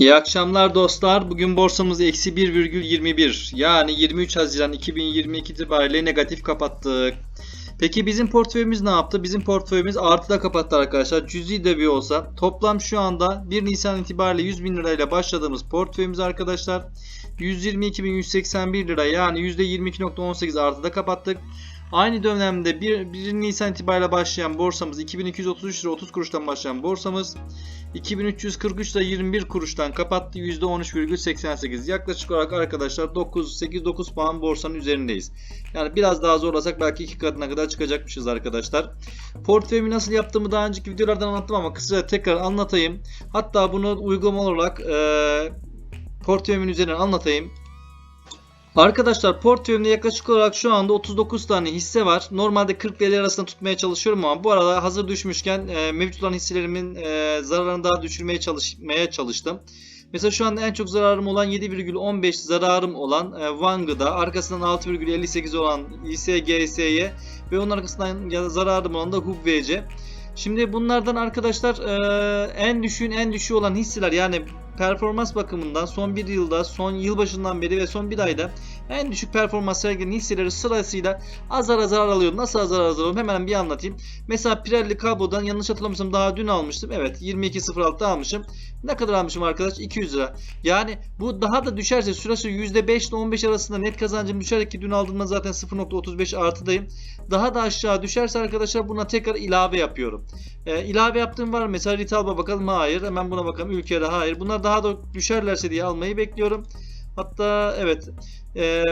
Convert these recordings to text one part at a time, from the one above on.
İyi akşamlar dostlar. Bugün borsamız eksi 1,21 yani 23 Haziran 2022 itibariyle negatif kapattık. Peki bizim portföyümüz ne yaptı? Bizim portföyümüz artıda kapattı arkadaşlar. Cüzi de bir olsa. Toplam şu anda 1 Nisan itibariyle 100 bin lirayla başladığımız portföyümüz arkadaşlar. 122.181 lira yani %22.18 artıda kapattık. Aynı dönemde 1, 1 Nisan itibariyle başlayan borsamız 2233 lira 30 kuruştan başlayan borsamız 2343 lira 21 kuruştan kapattı. %13,88. Yaklaşık olarak arkadaşlar 9 8 9 puan borsanın üzerindeyiz. Yani biraz daha zorlasak belki iki katına kadar çıkacakmışız arkadaşlar. Portföyümü nasıl yaptığımı daha önceki videolardan anlattım ama kısaca tekrar anlatayım. Hatta bunu uygulama olarak eee portföyümün üzerinden anlatayım. Arkadaşlar portföyümde yaklaşık olarak şu anda 39 tane hisse var. Normalde 40 ile arasında tutmaya çalışıyorum ama bu arada hazır düşmüşken e, mevcut olan hisselerimin e, zararını daha düşürmeye çalışmaya çalıştım. Mesela şu anda en çok zararım olan 7,15 zararım olan e, Wang'da, arkasından 6,58 olan ISGS'ye ve onun arkasından zararım olan da HUBVC. Şimdi bunlardan arkadaşlar e, en düşüğün en düşüğü olan hisseler yani performans bakımından son bir yılda, son yılbaşından beri ve son bir ayda en düşük performans sergilenen hisseleri sırasıyla azar azar alıyorum. Nasıl azar azar alıyorum? Hemen bir anlatayım. Mesela Pirelli Cabo'dan yanlış hatırlamıyorsam daha dün almıştım. Evet 22.06'da almışım. Ne kadar almışım arkadaş? 200 lira. Yani bu daha da düşerse süresi %5 ile 15 arasında net kazancım düşerek ki dün aldığımda zaten 0.35 artıdayım. Daha da aşağı düşerse arkadaşlar buna tekrar ilave yapıyorum. Ee, ilave yaptığım var mı? Mesela Ritalba bakalım. Hayır. Hemen buna bakalım. Ülkede hayır. Bunlar daha da düşerlerse diye almayı bekliyorum. Hatta evet. Ee,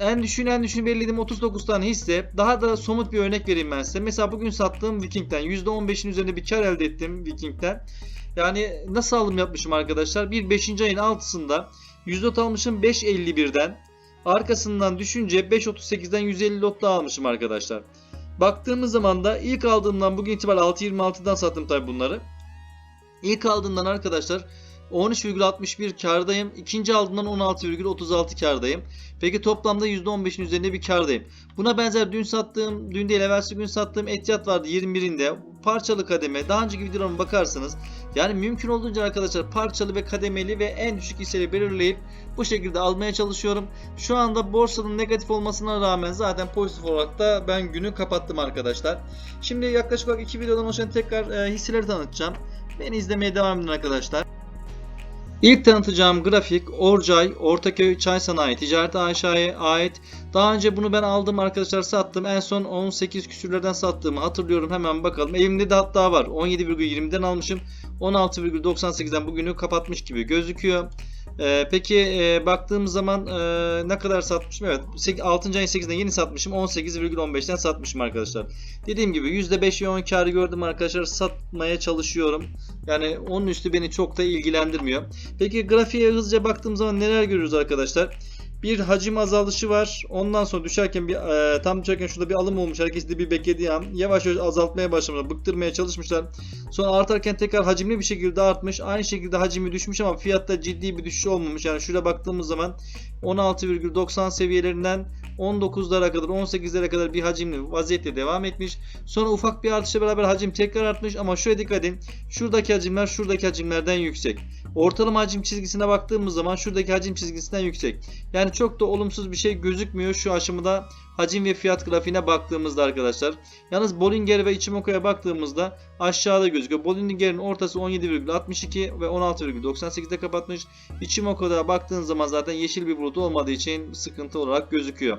en düşün en düşün belirlediğim 39 tane hisse. Daha da somut bir örnek vereyim ben size. Mesela bugün sattığım Viking'den %15'in üzerinde bir kar elde ettim Viking'den. Yani nasıl alım yapmışım arkadaşlar? Bir 5. ayın 6'sında %10 almışım 5.51'den. Arkasından düşünce 5.38'den 150 lot daha almışım arkadaşlar. Baktığımız zaman da ilk aldığımdan bugün itibariyle 6.26'dan sattım tabi bunları. İlk aldığımdan arkadaşlar 13,61 kardayım. İkinci aldığımdan 16,36 kardayım. Peki toplamda %15'in üzerinde bir kardayım. Buna benzer dün sattığım, dün değil evvelsi gün sattığım Etiyat vardı 21'inde. Parçalı kademe. Daha önceki videolarıma bakarsınız. Yani mümkün olduğunca arkadaşlar parçalı ve kademeli ve en düşük hisseleri belirleyip bu şekilde almaya çalışıyorum. Şu anda borsanın negatif olmasına rağmen zaten pozitif olarak da ben günü kapattım arkadaşlar. Şimdi yaklaşık olarak iki videodan oluşan tekrar e, hisseleri tanıtacağım. Beni izlemeye devam edin arkadaşlar. İlk tanıtacağım grafik Orcay, Ortaköy Çay Sanayi Ticaret AŞ'ye ait. Daha önce bunu ben aldım arkadaşlar sattım. En son 18 küsürlerden sattığımı hatırlıyorum. Hemen bakalım. Elimde de hatta var. 17,20'den almışım. 16,98'den bugünü kapatmış gibi gözüküyor. Ee, peki e, baktığımız zaman e, ne kadar satmışım? Evet 6. ayın 8'inde yeni satmışım. 18,15'ten satmışım arkadaşlar. Dediğim gibi %5 yoğun karı gördüm arkadaşlar. Satmaya çalışıyorum. Yani onun üstü beni çok da ilgilendirmiyor. Peki grafiğe hızlıca baktığım zaman neler görüyoruz arkadaşlar? Bir hacim azalışı var. Ondan sonra düşerken bir e, tam düşerken şurada bir alım olmuş. Herkes de bir beklediği an yavaş yavaş azaltmaya başlamışlar. Bıktırmaya çalışmışlar. Sonra artarken tekrar hacimli bir şekilde artmış. Aynı şekilde hacmi düşmüş ama fiyatta ciddi bir düşüş olmamış. Yani şuraya baktığımız zaman 16,90 seviyelerinden 19'lara kadar 18'lere kadar bir hacimli vaziyette devam etmiş. Sonra ufak bir artışla beraber hacim tekrar artmış ama şuraya dikkat edin. Şuradaki hacimler şuradaki hacimlerden yüksek. Ortalama hacim çizgisine baktığımız zaman şuradaki hacim çizgisinden yüksek. Yani çok da olumsuz bir şey gözükmüyor şu aşamada hacim ve fiyat grafiğine baktığımızda arkadaşlar. Yalnız Bollinger ve Ichimoku'ya baktığımızda aşağıda gözüküyor. Bollinger'in ortası 17,62 ve 16,98'de kapatmış. Ichimoku'da baktığın zaman zaten yeşil bir bulut olmadığı için sıkıntı olarak gözüküyor.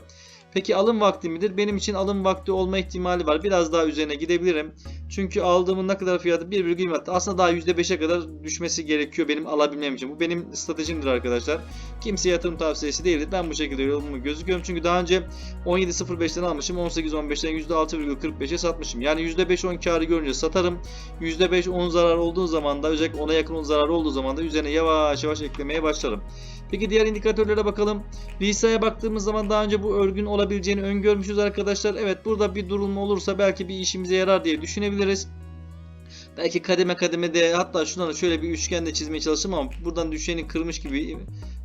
Peki alım vakti midir? Benim için alım vakti olma ihtimali var. Biraz daha üzerine gidebilirim. Çünkü aldığımın ne kadar fiyatı 1,20 hatta aslında daha %5'e kadar düşmesi gerekiyor benim alabilmem için. Bu benim stratejimdir arkadaşlar. Kimseye yatırım tavsiyesi değildir. Ben bu şekilde yolumu gözüküyorum. Çünkü daha önce 17.05'ten almışım. 18.15'ten %6,45'e satmışım. Yani %5 10 karı görünce satarım. %5 10 zarar olduğu zaman da özellikle 10'a yakın 10 zarar olduğu zaman da üzerine yavaş yavaş eklemeye başlarım. Peki diğer indikatörlere bakalım. Visa'ya baktığımız zaman daha önce bu örgün olabileceğini öngörmüşüz arkadaşlar. Evet burada bir durulma olursa belki bir işimize yarar diye düşünebiliriz. Belki kademe kademe de hatta şunları şöyle bir üçgen de çizmeye çalıştım ama buradan düşeni kırmış gibi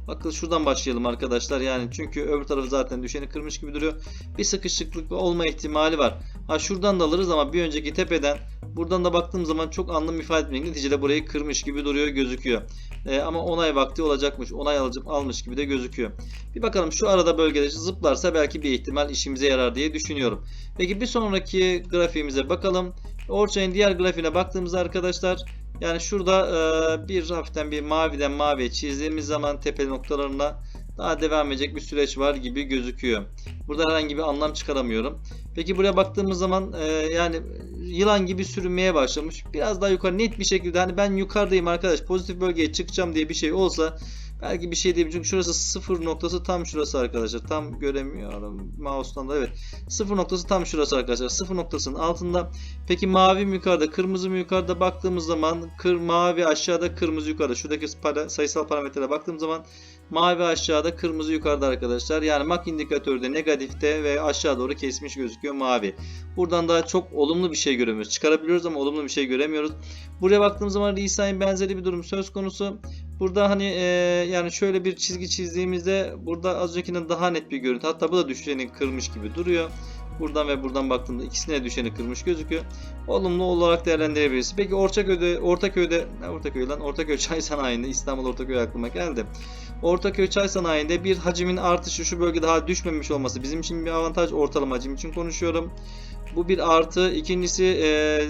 Bakın şuradan başlayalım arkadaşlar. Yani çünkü öbür tarafı zaten düşeni kırmış gibi duruyor. Bir sıkışıklık olma ihtimali var. Ha şuradan da alırız ama bir önceki tepeden buradan da baktığım zaman çok anlam ifade etmiyor. Neticede burayı kırmış gibi duruyor gözüküyor. Ee, ama onay vakti olacakmış. Onay alıcım almış gibi de gözüküyor. Bir bakalım şu arada bölgede zıplarsa belki bir ihtimal işimize yarar diye düşünüyorum. Peki bir sonraki grafiğimize bakalım. Orçay'ın diğer grafiğine baktığımızda arkadaşlar yani şurada e, bir hafiften bir maviden maviye çizdiğimiz zaman tepe noktalarına daha devam edecek bir süreç var gibi gözüküyor. Burada herhangi bir anlam çıkaramıyorum. Peki buraya baktığımız zaman e, yani yılan gibi sürünmeye başlamış. Biraz daha yukarı net bir şekilde hani ben yukarıdayım arkadaş pozitif bölgeye çıkacağım diye bir şey olsa belki bir şey diyebilirim. Çünkü şurası sıfır noktası tam şurası arkadaşlar. Tam göremiyorum mouse'dan da evet. Sıfır noktası tam şurası arkadaşlar. Sıfır noktasının altında. Peki mavi mi yukarıda, kırmızı mı yukarıda baktığımız zaman kır, mavi aşağıda, kırmızı yukarıda. Şuradaki para- sayısal parametrelere baktığım zaman mavi aşağıda, kırmızı yukarıda arkadaşlar. Yani MAC indikatörü de negatifte ve aşağı doğru kesmiş gözüküyor mavi. Buradan daha çok olumlu bir şey göremiyoruz. Çıkarabiliyoruz ama olumlu bir şey göremiyoruz. Buraya baktığımız zaman Risa'nın benzeri bir durum söz konusu. Burada hani e, yani şöyle bir çizgi çizdiğimizde burada az öncekinden daha net bir görüntü. Hatta bu da düşeni kırmış gibi duruyor. Buradan ve buradan baktığımda ikisine düşeni kırmış gözüküyor. Olumlu olarak değerlendirebiliriz. Peki Ortaköy'de, Ortaköy'de, ne Ortaköy lan? Ortaköy Çay Sanayi'nde, İstanbul Ortaköy aklıma geldi. Ortaköy Çay Sanayi'nde bir hacimin artışı şu bölgede daha düşmemiş olması bizim için bir avantaj. Ortalama hacim için konuşuyorum. Bu bir artı. İkincisi e,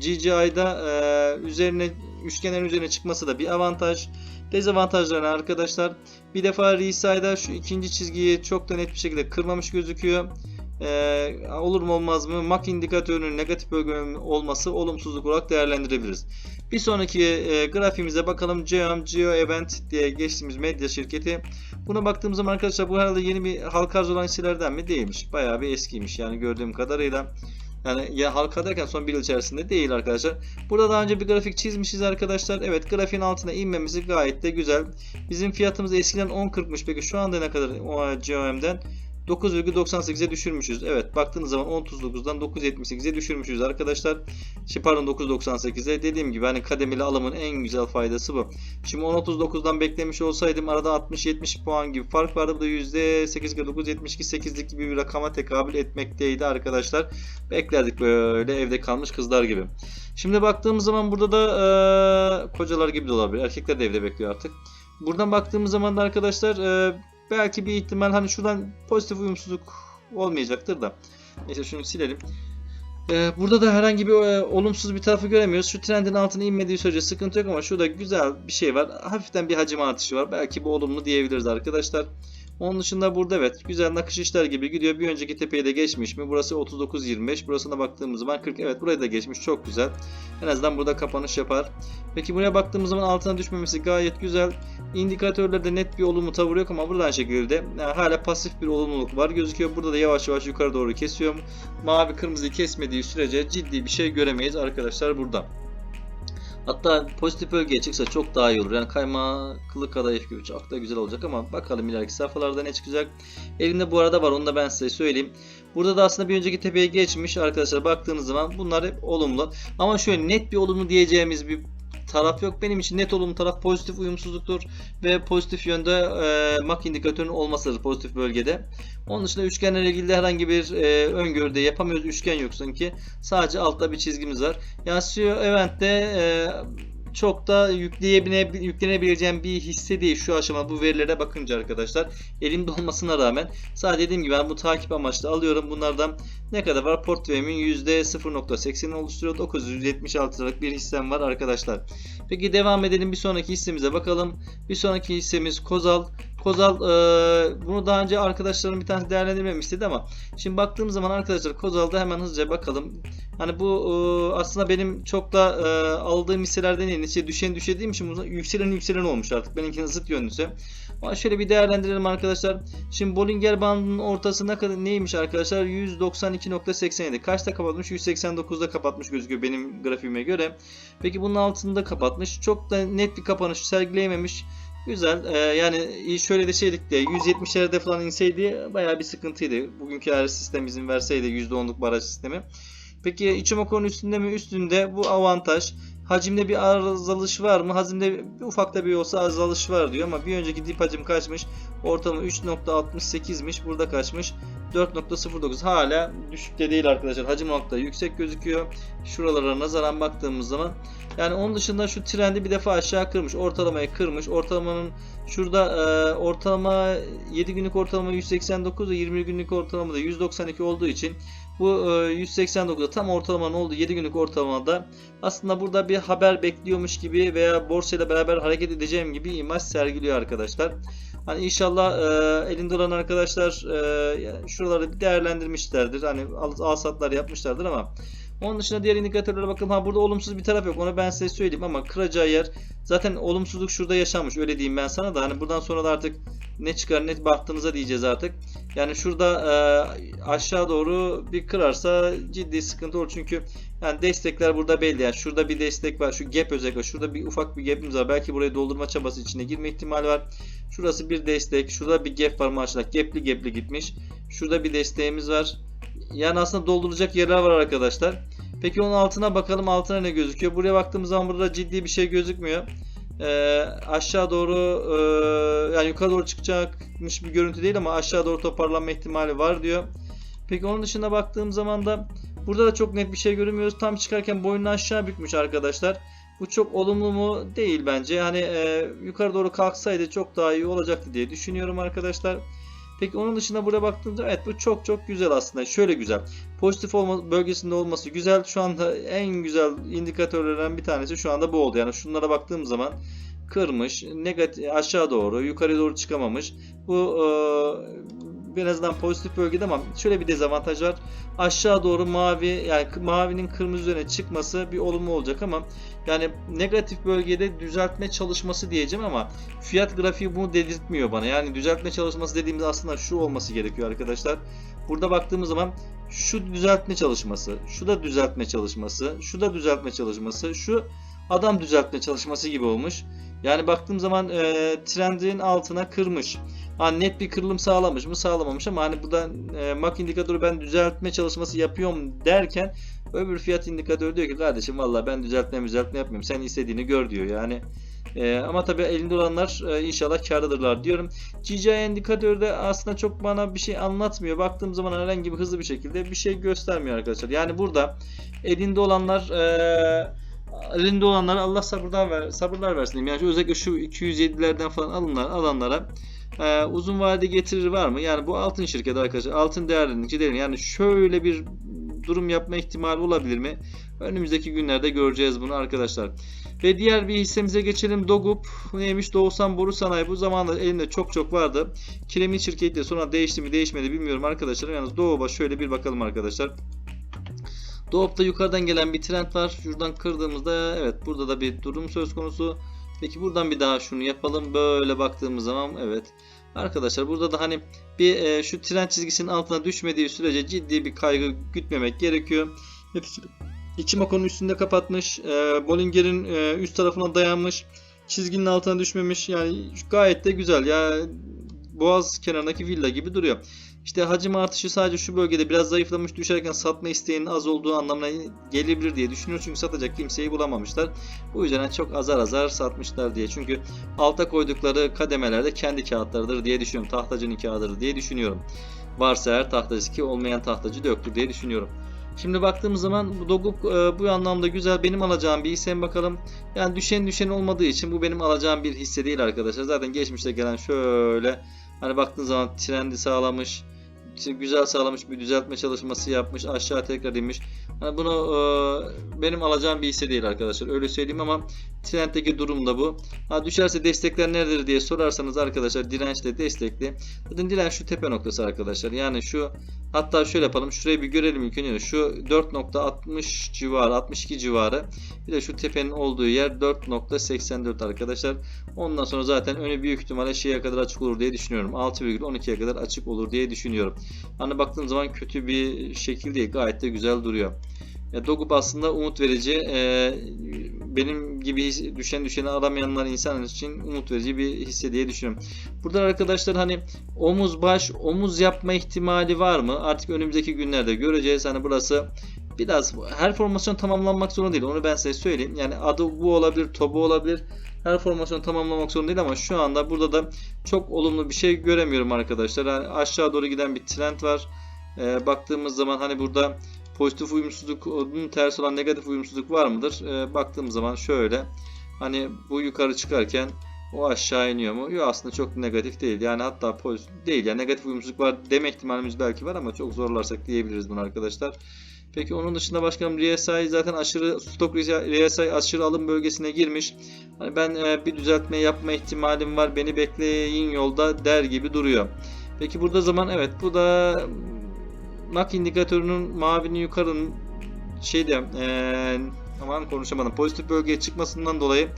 GGI'da e, üzerine üçgenlerin üzerine çıkması da bir avantaj. Dezavantajları arkadaşlar. Bir defa RSI'da şu ikinci çizgiyi çok da net bir şekilde kırmamış gözüküyor. Ee, olur mu olmaz mı? MAC indikatörünün negatif bölge olması olumsuzluk olarak değerlendirebiliriz. Bir sonraki e, grafiğimize bakalım. Geom Geo Event diye geçtiğimiz medya şirketi. Buna baktığımız zaman arkadaşlar bu herhalde yeni bir halka arz olan hisselerden mi? Değilmiş. Bayağı bir eskiymiş yani gördüğüm kadarıyla. Yani ya halka derken son bir yıl içerisinde değil arkadaşlar. Burada daha önce bir grafik çizmişiz arkadaşlar. Evet grafiğin altına inmemizi gayet de güzel. Bizim fiyatımız eskiden 10.40'mış. Peki şu anda ne kadar o GOM'den? 9,98'e düşürmüşüz. Evet baktığınız zaman 10.39'dan 9.78'e düşürmüşüz arkadaşlar. Şey, pardon 9.98'e dediğim gibi hani kademeli alımın en güzel faydası bu. Şimdi 10.39'dan beklemiş olsaydım arada 60-70 puan gibi fark vardı. Bu da %8,9-72-8'lik gibi bir rakama tekabül etmekteydi arkadaşlar. Beklerdik böyle evde kalmış kızlar gibi. Şimdi baktığımız zaman burada da eee, kocalar gibi de olabilir. Erkekler de evde bekliyor artık. Buradan baktığımız zaman da arkadaşlar eee, belki bir ihtimal hani şuradan pozitif uyumsuzluk olmayacaktır da. Neyse şunu silelim. Ee, burada da herhangi bir e, olumsuz bir tarafı göremiyoruz. Şu trendin altına inmediği sürece sıkıntı yok ama şurada güzel bir şey var. Hafiften bir hacim artışı var. Belki bu olumlu diyebiliriz arkadaşlar. Onun dışında burada evet güzel nakış işler gibi gidiyor. Bir önceki tepeyi de geçmiş mi? Burası 39.25. Burasına baktığımız zaman 40. Evet burayı da geçmiş. Çok güzel. En azından burada kapanış yapar. Peki buraya baktığımız zaman altına düşmemesi gayet güzel. İndikatörlerde net bir olumlu tavır yok ama buradan şekilde yani hala pasif bir olumluluk var gözüküyor. Burada da yavaş yavaş yukarı doğru kesiyor. Mavi kırmızıyı kesmediği sürece ciddi bir şey göremeyiz arkadaşlar burada. Hatta pozitif bölgeye çıksa çok daha iyi olur. Yani kaymaklı kadayıf gibi çok da güzel olacak ama bakalım ileriki sayfalarda ne çıkacak. Elimde bu arada var onu da ben size söyleyeyim. Burada da aslında bir önceki tepeye geçmiş arkadaşlar baktığınız zaman bunlar hep olumlu. Ama şöyle net bir olumlu diyeceğimiz bir taraf yok. Benim için net olumlu taraf pozitif uyumsuzluktur ve pozitif yönde e, MAC indikatörünün olmasıdır pozitif bölgede. Onun dışında üçgenlerle ilgili herhangi bir e, öngörüde yapamıyoruz. Üçgen yok sanki. Sadece altta bir çizgimiz var. Yani CEO Event'te e, çok da yüklenebileceğim bir hisse değil şu aşama bu verilere bakınca arkadaşlar. Elimde olmasına rağmen sadece dediğim gibi ben bu takip amaçlı alıyorum. Bunlardan ne kadar var? Portföyümün %0.80'ini oluşturuyor. 976 liralık bir hissem var arkadaşlar. Peki devam edelim bir sonraki hissemize bakalım. Bir sonraki hissemiz Kozal. Kozal e, bunu daha önce arkadaşlarım bir tanesi değerlendirmemi istedi ama şimdi baktığım zaman arkadaşlar Kozal'da hemen hızlıca bakalım. Hani bu e, aslında benim çok da e, aldığım hisselerden en iyisi düşen düşediğim için yükselen yükselen olmuş artık. Benimkinin zıt yönlüsü. Ama şöyle bir değerlendirelim arkadaşlar. Şimdi Bollinger bandının ortası ne kadar neymiş arkadaşlar? 192.87. Kaçta kapatmış? 189'da kapatmış gözüküyor benim grafiğime göre. Peki bunun altında kapatmış. Çok da net bir kapanış sergileyememiş. Güzel. Ee, yani şöyle de şeydik de 170'lerde falan inseydi bayağı bir sıkıntıydı. Bugünkü eğer sistem izin verseydi %10'luk baraj sistemi. Peki Ichimoku'nun üstünde mi? Üstünde. Bu avantaj. Hacimde bir azalış var mı? Hacimde bir ufak da bir olsa azalış var diyor ama bir önceki dip hacim kaçmış? Ortalama 3.68'miş. Burada kaçmış? 4.09. Hala düşük de değil arkadaşlar. Hacim nokta yüksek gözüküyor. Şuralara nazaran baktığımız zaman. Yani onun dışında şu trendi bir defa aşağı kırmış. Ortalamayı kırmış. Ortalamanın şurada e, ortalama 7 günlük ortalama 189 ve 20 günlük ortalama da 192 olduğu için bu e, 189'da tam ortalamanın olduğu 7 günlük ortalamada aslında burada bir haber bekliyormuş gibi veya borsayla beraber hareket edeceğim gibi imaj sergiliyor arkadaşlar. Hani inşallah e, elinde olan arkadaşlar e, şuraları bir değerlendirmişlerdir. Hani al, al satlar yapmışlardır ama onun dışında diğer indikatörlere bakalım. Ha burada olumsuz bir taraf yok. Onu ben size söyleyeyim ama kıracağı yer zaten olumsuzluk şurada yaşanmış. Öyle diyeyim ben sana da. Hani buradan sonra da artık ne çıkar ne baktığınıza diyeceğiz artık. Yani şurada e, aşağı doğru bir kırarsa ciddi sıkıntı olur. Çünkü yani destekler burada belli. Yani şurada bir destek var. Şu gap özellikle. Şurada bir ufak bir gap'imiz var. Belki burayı doldurma çabası içine girme ihtimali var. Şurası bir destek. Şurada bir gap var maşallah. Gap'li gap'li gitmiş. Şurada bir desteğimiz var. Yani aslında dolduracak yerler var arkadaşlar. Peki onun altına bakalım. Altına ne gözüküyor? Buraya baktığımız zaman burada ciddi bir şey gözükmüyor. Ee, aşağı doğru e, yani yukarı doğru çıkacakmış bir görüntü değil ama aşağı doğru toparlanma ihtimali var diyor. Peki onun dışında baktığım zaman da burada da çok net bir şey göremiyoruz. Tam çıkarken boynunu aşağı bükmüş arkadaşlar. Bu çok olumlu mu? Değil bence. Hani e, yukarı doğru kalksaydı çok daha iyi olacaktı diye düşünüyorum arkadaşlar. Peki onun dışında buraya baktığımızda evet bu çok çok güzel aslında. Şöyle güzel. Pozitif olma bölgesinde olması güzel. Şu anda en güzel indikatörlerden bir tanesi şu anda bu oldu. Yani şunlara baktığım zaman kırmış, negatif aşağı doğru, yukarı doğru çıkamamış. Bu e, en azından pozitif bölgede ama şöyle bir dezavantaj var. Aşağı doğru mavi yani mavinin kırmızı üzerine çıkması bir olumlu olacak ama yani negatif bölgede düzeltme çalışması diyeceğim ama fiyat grafiği bunu dedirtmiyor bana. Yani düzeltme çalışması dediğimiz aslında şu olması gerekiyor arkadaşlar. Burada baktığımız zaman şu düzeltme çalışması, şu da düzeltme çalışması, şu da düzeltme çalışması, şu adam düzeltme çalışması gibi olmuş. Yani baktığım zaman e, trendin altına kırmış. Ha, net bir kırılım sağlamış mı sağlamamış ama hani burada e, MAC indikatörü ben düzeltme çalışması yapıyorum derken öbür fiyat indikatörü diyor ki kardeşim vallahi ben düzeltme düzeltme yapmıyorum sen istediğini gör diyor yani. E, ama tabii elinde olanlar e, inşallah kârdadırlar diyorum. GCI indikatörü de aslında çok bana bir şey anlatmıyor. Baktığım zaman herhangi bir hızlı bir şekilde bir şey göstermiyor arkadaşlar. Yani burada elinde olanlar e, elinde olanlara Allah sabırlar ver, sabırlar versin. Yani özellikle şu 207'lerden falan alınlar, alanlara e, uzun vade getirir var mı? Yani bu altın şirketi arkadaşlar. Altın değerlendirici değil. Yani şöyle bir durum yapma ihtimali olabilir mi? Önümüzdeki günlerde göreceğiz bunu arkadaşlar. Ve diğer bir hissemize geçelim. Dogup neymiş? Doğusan Boru Sanayi. Bu zamanda elimde çok çok vardı. Kiremit şirketi de sonra değişti mi değişmedi bilmiyorum arkadaşlar. Yalnız Doğuba şöyle bir bakalım arkadaşlar. Doğup'ta yukarıdan gelen bir trend var. Şuradan kırdığımızda evet burada da bir durum söz konusu. Peki buradan bir daha şunu yapalım. Böyle baktığımız zaman evet. Arkadaşlar burada da hani bir e, şu trend çizgisinin altına düşmediği sürece ciddi bir kaygı gütmemek gerekiyor. Neticede Ichimoku'nun üstünde kapatmış. E, Bollinger'in e, üst tarafına dayanmış. Çizginin altına düşmemiş. Yani gayet de güzel. Ya Boğaz kenarındaki villa gibi duruyor. İşte hacim artışı sadece şu bölgede biraz zayıflamış düşerken satma isteğinin az olduğu anlamına gelebilir diye düşünüyor. Çünkü satacak kimseyi bulamamışlar. Bu yüzden çok azar azar satmışlar diye. Çünkü alta koydukları kademelerde kendi kağıtlarıdır diye düşünüyorum. Tahtacının kağıdıdır diye düşünüyorum. Varsa eğer tahtacısı ki olmayan tahtacı da yoktur diye düşünüyorum. Şimdi baktığımız zaman bu Doguk e, bu anlamda güzel. Benim alacağım bir hisse bakalım. Yani düşen düşen olmadığı için bu benim alacağım bir hisse değil arkadaşlar. Zaten geçmişte gelen şöyle hani baktığınız zaman trendi sağlamış güzel sağlamış bir düzeltme çalışması yapmış aşağı tekrar inmiş. Hani bunu e, benim alacağım bir hisse değil arkadaşlar öyle söyleyeyim ama trendteki durum da bu. Ha düşerse destekler neredir diye sorarsanız arkadaşlar dirençle destekli. Zaten direnç şu tepe noktası arkadaşlar. Yani şu hatta şöyle yapalım şurayı bir görelim ilk önce. Şu 4.60 civarı 62 civarı. Bir de şu tepenin olduğu yer 4.84 arkadaşlar. Ondan sonra zaten önü büyük ihtimalle şeye kadar açık olur diye düşünüyorum. 6,12'ye kadar açık olur diye düşünüyorum. Hani baktığım zaman kötü bir şekil değil. Gayet de güzel duruyor. Ya Dogup aslında umut verici. Ee, benim gibi düşen düşeni aramayanlar insan için umut verici bir hisse diye düşünüyorum. Burada arkadaşlar hani omuz baş omuz yapma ihtimali var mı? Artık önümüzdeki günlerde göreceğiz. Hani burası biraz her formasyon tamamlanmak zorunda değil. Onu ben size söyleyeyim. Yani adı bu olabilir, tobu olabilir. Her formasyon tamamlamak zorunda değil ama şu anda burada da çok olumlu bir şey göremiyorum arkadaşlar. Yani aşağı doğru giden bir trend var. Ee, baktığımız zaman hani burada pozitif uyumsuzluk, onun tersi olan negatif uyumsuzluk var mıdır? Ee, baktığımız zaman şöyle. Hani bu yukarı çıkarken o aşağı iniyor mu? Yok aslında çok negatif değil. Yani hatta pozitif değil. Yani negatif uyumsuzluk var deme ihtimalimiz belki var ama çok zorlarsak diyebiliriz bunu arkadaşlar. Peki onun dışında başkanım RSI zaten aşırı stok RSI aşırı alım bölgesine girmiş. Hani ben e, bir düzeltme yapma ihtimalim var. Beni bekleyin yolda der gibi duruyor. Peki burada zaman evet bu da MAC indikatörünün mavinin yukarının şeyde e, aman konuşamadım pozitif bölgeye çıkmasından dolayı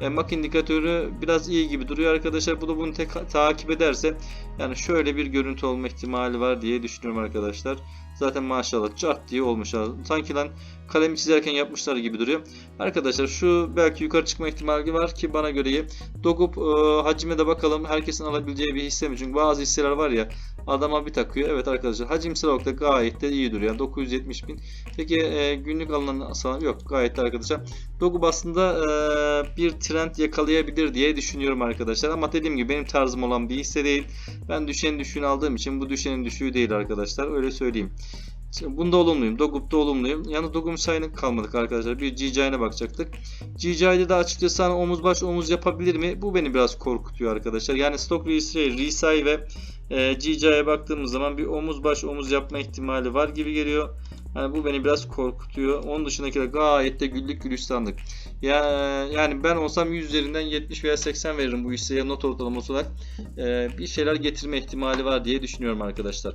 e, MAC indikatörü biraz iyi gibi duruyor arkadaşlar. Bu da bunu tek, takip ederse yani şöyle bir görüntü olma ihtimali var diye düşünüyorum arkadaşlar. Zaten maşallah cart diye olmuş. Sanki lan kalemi çizerken yapmışlar gibi duruyor. Arkadaşlar şu belki yukarı çıkma ihtimali var ki bana göre iyi. Dogup e, hacime de bakalım. Herkesin alabileceği bir hisse mi? Çünkü bazı hisseler var ya adama bir takıyor. Evet arkadaşlar hacimsel olarak da gayet de iyi duruyor. Yani 970 bin. Peki e, günlük alınan sana yok gayet de arkadaşlar. Dogup aslında e, bir trend yakalayabilir diye düşünüyorum arkadaşlar. Ama dediğim gibi benim tarzım olan bir hisse değil. Ben düşen düşüğünü aldığım için bu düşenin düşüğü değil arkadaşlar. Öyle söyleyeyim. Şimdi bunda olumluyum. Dogup'ta olumluyum. Yalnız Dogup'un sayını kalmadık arkadaşlar. Bir GCI'ne bakacaktık. GCI'de de açıkçası hani omuz baş omuz yapabilir mi? Bu beni biraz korkutuyor arkadaşlar. Yani Stock Resay, Resay ve e, GCI'ye baktığımız zaman bir omuz baş omuz yapma ihtimali var gibi geliyor. Yani bu beni biraz korkutuyor. Onun dışındakiler gayet de güllük gülistanlık. Ya, yani ben olsam 100 üzerinden 70 veya 80 veririm bu hisseye not ortalaması olarak. E, bir şeyler getirme ihtimali var diye düşünüyorum arkadaşlar.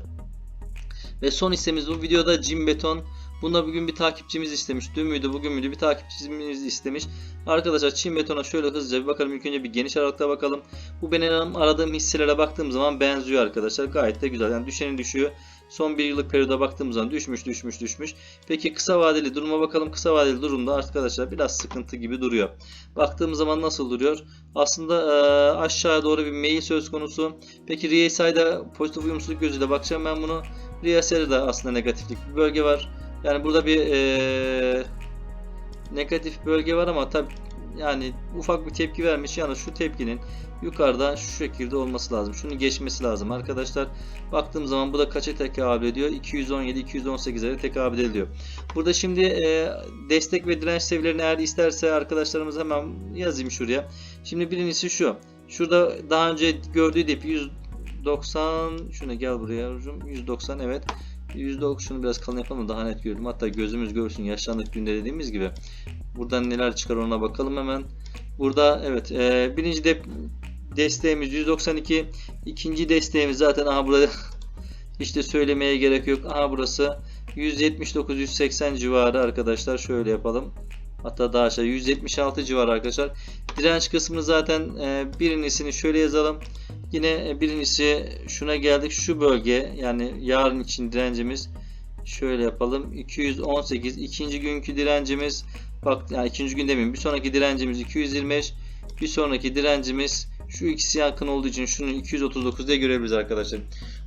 Ve son hissemiz bu videoda Jim Beton. Bunda bugün bir takipçimiz istemiş. Dün müydü bugün müydü bir takipçimiz istemiş. Arkadaşlar Çin Beton'a şöyle hızlıca bir bakalım. İlk önce bir geniş aralıkta bakalım. Bu benim aradığım hisselere baktığım zaman benziyor arkadaşlar. Gayet de güzel. Yani düşenin düşüyor. Son bir yıllık periyoda baktığımız zaman düşmüş düşmüş düşmüş. Peki kısa vadeli duruma bakalım. Kısa vadeli durumda arkadaşlar biraz sıkıntı gibi duruyor. Baktığımız zaman nasıl duruyor? Aslında e, aşağıya doğru bir meyil söz konusu. Peki RSI'da pozitif uyumsuzluk gözüyle bakacağım ben bunu. RSI'de de aslında negatiflik bir bölge var. Yani burada bir e, negatif bölge var ama tabi yani ufak bir tepki vermiş. Yani şu tepkinin yukarıda şu şekilde olması lazım. Şunu geçmesi lazım arkadaşlar. Baktığım zaman bu da kaça tekabül ediyor? 217-218'lere tekabül ediyor. Burada şimdi e, destek ve direnç seviyelerini eğer isterse arkadaşlarımız hemen yazayım şuraya. Şimdi birincisi şu. Şurada daha önce gördüğü dip 190 şuna gel buraya hocam 190 evet %10 şunu biraz kalın yapalım daha net görelim. Hatta gözümüz görsün yaşlandık günde dediğimiz gibi. Buradan neler çıkar ona bakalım hemen. Burada evet e, birinci de desteğimiz 192. ikinci desteğimiz zaten aha burada işte söylemeye gerek yok. Aha burası 179-180 civarı arkadaşlar. Şöyle yapalım. Hatta daha aşağı 176 civarı arkadaşlar. Direnç kısmını zaten e, birincisini şöyle yazalım. Yine birincisi şuna geldik. Şu bölge yani yarın için direncimiz şöyle yapalım. 218. ikinci günkü direncimiz bak yani ikinci gün demeyeyim. Bir sonraki direncimiz 225. Bir sonraki direncimiz şu ikisi yakın olduğu için şunu 239 diye görebiliriz arkadaşlar.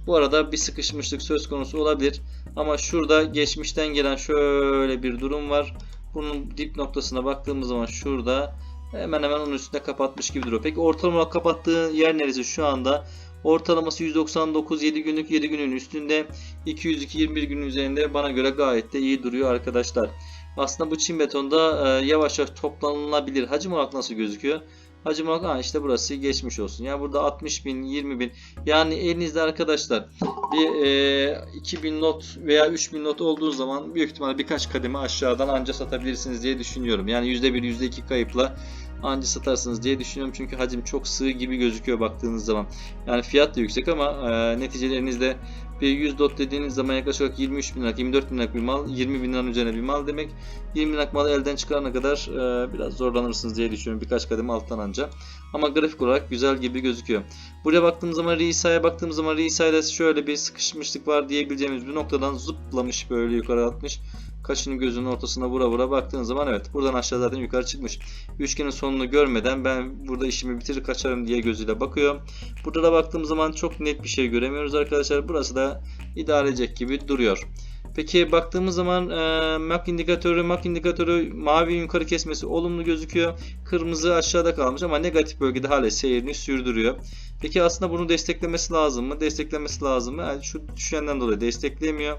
Bu arada bir sıkışmışlık söz konusu olabilir. Ama şurada geçmişten gelen şöyle bir durum var. Bunun dip noktasına baktığımız zaman şurada hemen hemen onun üstünde kapatmış gibi duruyor. Peki ortalama kapattığı yer neresi şu anda? Ortalaması 199 7 günlük 7 günün üstünde 202 21 günün üzerinde bana göre gayet de iyi duruyor arkadaşlar. Aslında bu çim betonda e, yavaş yavaş toplanılabilir. Hacim olarak nasıl gözüküyor? Olarak ha işte burası geçmiş olsun. Yani burada 60 bin 20 bin yani elinizde arkadaşlar bir e, 2000 not veya 3000 not olduğu zaman büyük ihtimalle birkaç kademe aşağıdan anca satabilirsiniz diye düşünüyorum. Yani %1 %2 kayıpla anca satarsınız diye düşünüyorum. Çünkü hacim çok sığ gibi gözüküyor baktığınız zaman. Yani fiyat da yüksek ama e, neticede bir 100 dot dediğiniz zaman yaklaşık olarak 23 bin lira, 24 bin lira bir mal, 20 bin liranın üzerine bir mal demek. 20 bin lira malı elden çıkarana kadar e, biraz zorlanırsınız diye düşünüyorum. Birkaç kademe alttan anca. Ama grafik olarak güzel gibi gözüküyor. Buraya baktığımız zaman RSI'ye baktığımız zaman RSI'de şöyle bir sıkışmışlık var diyebileceğimiz bir noktadan zıplamış böyle yukarı atmış. Kaşının gözünün ortasına vura vura baktığın zaman evet buradan aşağı zaten yukarı çıkmış. Üçgenin sonunu görmeden ben burada işimi bitirir kaçarım diye gözüyle bakıyor. Burada da baktığım zaman çok net bir şey göremiyoruz arkadaşlar. Burası da idare edecek gibi duruyor. Peki baktığımız zaman e, MAC indikatörü, MAC indikatörü mavi yukarı kesmesi olumlu gözüküyor. Kırmızı aşağıda kalmış ama negatif bölgede hala seyrini sürdürüyor. Peki aslında bunu desteklemesi lazım mı? Desteklemesi lazım mı? Yani şu düşenden dolayı desteklemiyor.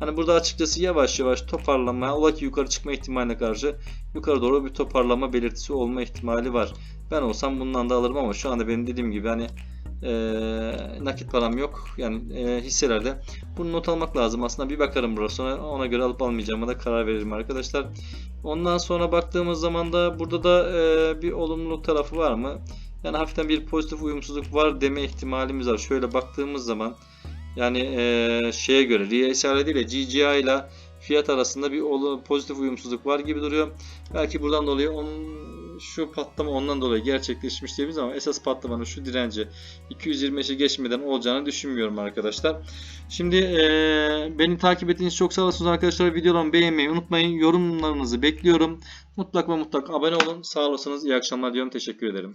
Hani burada açıkçası yavaş yavaş toparlama, ola ki yukarı çıkma ihtimaline karşı yukarı doğru bir toparlama belirtisi olma ihtimali var. Ben olsam bundan da alırım ama şu anda benim dediğim gibi hani e, nakit param yok. Yani e, hisselerde bunu not almak lazım. Aslında bir bakarım burası sonra ona göre alıp almayacağıma da karar veririm arkadaşlar. Ondan sonra baktığımız zaman da burada da e, bir olumluluk tarafı var mı? Yani hafiften bir pozitif uyumsuzluk var deme ihtimalimiz var. Şöyle baktığımız zaman yani e, şeye göre RSI değil de GGI ile fiyat arasında bir pozitif uyumsuzluk var gibi duruyor. Belki buradan dolayı onun şu patlama ondan dolayı gerçekleşmiş diyebiliriz ama esas patlamanın şu direnci 225'i geçmeden olacağını düşünmüyorum arkadaşlar. Şimdi eee, beni takip ettiğiniz çok sağ olasınız arkadaşlar. Videolarımı beğenmeyi unutmayın. Yorumlarınızı bekliyorum. Mutlak ve mutlak abone olun. Sağ olasınız. İyi akşamlar diyorum. Teşekkür ederim.